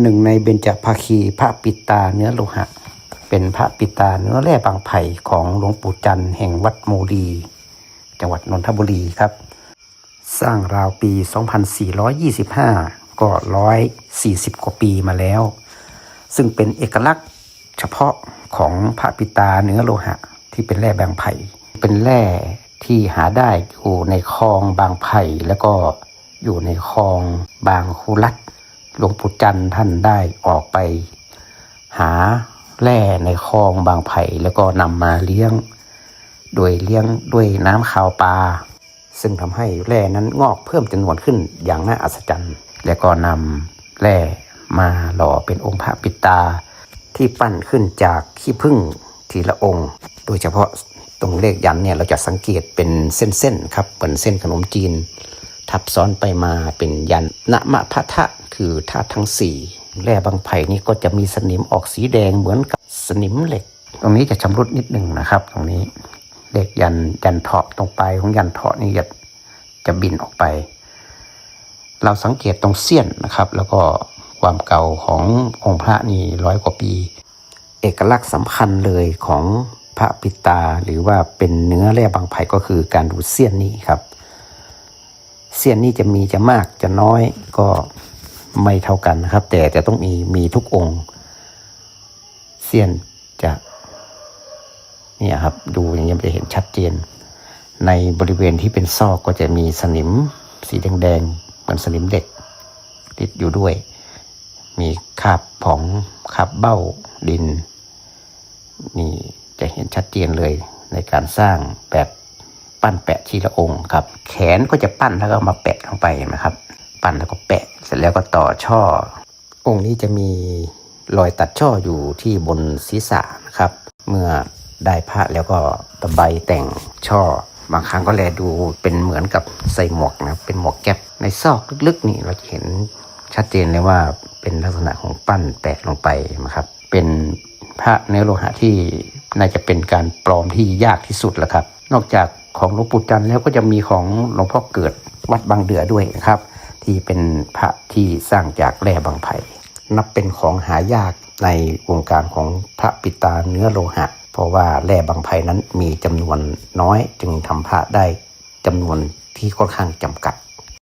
หนึ่งในเบญจภาคีพระปิตาเนื้อโลหะ เป็นพระปิตาเนื้อแร่บางไผ่ของหลวงปู่จันทร์แห่งวัดโมดีจังหวัดนนทบุรีครับ สร้างราวปี 2425 ก็ 140 กว่าปีมาแล้ว ซึ่งเป็นเอกลักษณ์เฉพาะของพระปิตาเนื้อโลหะ ที่เป็นแร่บางไผ่ เป็นแร่ที่หาได้อยู่ในคลองบางไผ่แล้วก็อยู่ในคลองบางคูรัต หลวงปู่จันทร์ท่านได้ออกไป หาแร่ในคลองบางไผ่แล้วก็นำมาเลี้ยง โดยเลี้ยงด้วยน้ำขาวปลาซึ่งทำให้แร่นั้นงอกเพิ่มจำนวนขึ้นอย่างน่าอัศจรรย์ และก็นำแร่มาหล่อเป็นองค์พระปิตา ที่ปั้นขึ้นจากขี้ผึ้งทีละองค์ โดยเฉพาะตรงเลขยันเนี่ยเราจะสังเกตเป็นเส้นๆครับเหมือนเส้นขนมจีน ทับซ้อนไปมาเป็นยันนะมะพะทะคือธาตุทั้งสี่แร่บางไผ่นี่ก็จะมีสนิมออกสีแดงเหมือนกับสนิมเหล็ก ตรงนี้จะชำรุดนิดหนึ่งนะครับ ตรงนี้เลขยันยันเถาะตรงปลายของยันเถาะนี่จะจะบินออกไป เราสังเกตตรงเสี้ยนนะครับ แล้วก็ความเก่าขององค์พระนี่ร้อยกว่าปี เอกลักษณ์สำคัญเลยของพระปิตาหรือว่าเป็นเนื้อแร่บางไผ่ก็คือการดูเสี้ยนนี้ครับ เสี้ยนนี่จะมีจะมากจะน้อยก็ไม่เท่ากันนะครับ แต่จะต้องมีมีทุกองค์ เสี้ยนจะเนี่ยครับ ดูอย่างนี้ยมันจะเห็นชัดเจน ในบริเวณที่เป็นซอกก็จะมีสนิม สีแดงๆเหมือนสนิมเด็ก ติดอยู่ด้วย มีคาบผองคาบเบ้าดิน นี่จะเห็นชัดเจนเลยในการสร้างแบบ ปั้นแปะทีละองค์ครับ แขนก็จะปั้นแล้วก็มาแปะลงไปนะครับ ปั้นแล้วก็แปะ เสร็จแล้วก็ต่อช่อ องค์นี้จะมีรอยตัดช่ออยู่ที่บนศีรษะนะครับ เมื่อได้พระแล้วก็ตะไบแต่งช่อ บางครั้งก็แลดูเป็นเหมือนกับใส่หมวกนะครับเป็นหมวกแก๊ปในซอกลึกๆนี่เราจะเห็นชัดเจนเลยว่าเป็นลักษณะของปั้นแปะลงไปนะครับ เป็นพระเนื้อโลหะที่น่าจะเป็นการปลอมที่ยากที่สุดแล้วครับ นอกจากของหลวงปู่จันแล้วก็จะมีของหลวงพ่อเกิดวัดบางเดือด้วยนะครับ ที่เป็นพระที่สร้างจากแร่บางไผ่นับเป็นของหายากในวงการของพระปิตาเนื้อโลหะ เพราะว่าแร่บางไผ่นั้นมีจำนวนน้อยจึงทำพระได้จำนวนที่ค่อนข้างจำกัด